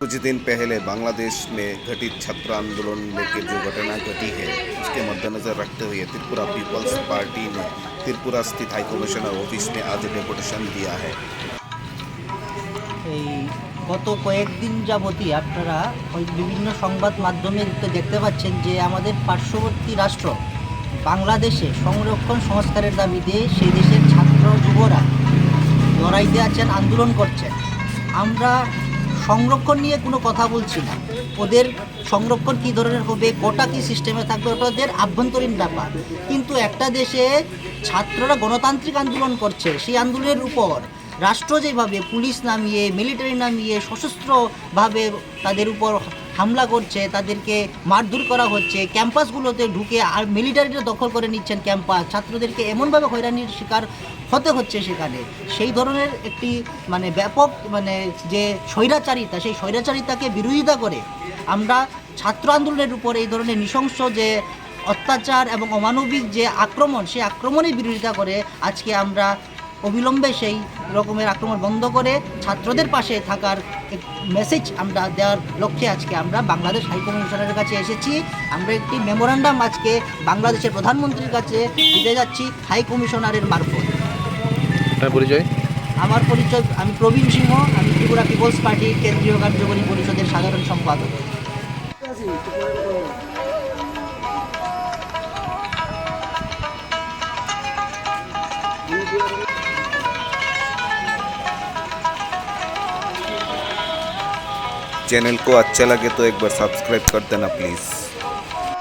कुछ दिन पहले बांग्लादेश में घटित छात्र आंदोलन लेकर जो घटना घटी है उसके मद्देनजर रखते हुए त्रिपुरा पीपल्स पार्टी ने त्रिपुरा स्थित हाई कमिश्नर ऑफिस में आज डेपुटेशन दिया है এই গত কয়েকদিন যাবতই আপনারা ওই বিভিন্ন সংবাদ মাধ্যমে তো দেখতে পাচ্ছেন যে আমাদের পার্শ্ববর্তী রাষ্ট্র বাংলাদেশে সংরক্ষণ সংস্কারের দাবিতে সেই দেশের ছাত্র যুবরা লড়াইতে আছেন আন্দোলন করছেন আমরা সংরক্ষণ নিয়ে কোনো কথা বলছি না। ওদের সংরক্ষণ কী ধরনের হবে, কটা কী সিস্টেমে থাকবে, ওটা ওদের আভ্যন্তরীণ ব্যাপার। কিন্তু একটা দেশে ছাত্ররা গণতান্ত্রিক আন্দোলন করছে, সেই আন্দোলনের উপর রাষ্ট্র যেভাবে পুলিশ নামিয়ে মিলিটারি নামিয়ে, সশস্ত্রভাবে তাদের উপর হামলা করছে, তাদেরকে মারধর করা হচ্ছে, ক্যাম্পাসগুলোতে ঢুকে আর মিলিটারিরা দখল করে নিচ্ছেন ক্যাম্পাস। ছাত্রদেরকে এমনভাবে হয়রানির শিকার হতে হচ্ছে সেখানে। সেই ধরনের একটি মানে ব্যাপক মানে যে স্বৈরাচারিতা, সেই স্বৈরাচারিতাকে বিরোধিতা করে আমরা ছাত্র আন্দোলনের উপর এই ধরনের নৃশংস যে অত্যাচার এবং অমানবিক যে আক্রমণ, সেই আক্রমণের বিরোধিতা করে আজকে আমরা অবিলম্বে সেই রকমের আক্রমণ বন্ধ করে ছাত্রদের পাশে থাকার মেসেজ আমরা দেওয়ার লক্ষ্যে আজকে আমরা বাংলাদেশ হাই কমিশনারের কাছে এসেছি। আমরা একটি মেমোরান্ডাম আজকে বাংলাদেশের প্রধানমন্ত্রীর কাছে দিতে যাচ্ছি হাইকমিশনারের মারফত। পরিচয়? আমার পরিচয় আমি প্রবীণ সিংহ আমি ত্রিপুরা পিপলস পার্টির কেন্দ্রীয় কার্যকরী পরিষদের সাধারণ সম্পাদক। चैनल को अच्छा लगे तो एक बार सब्सक्राइब कर देना प्लीज़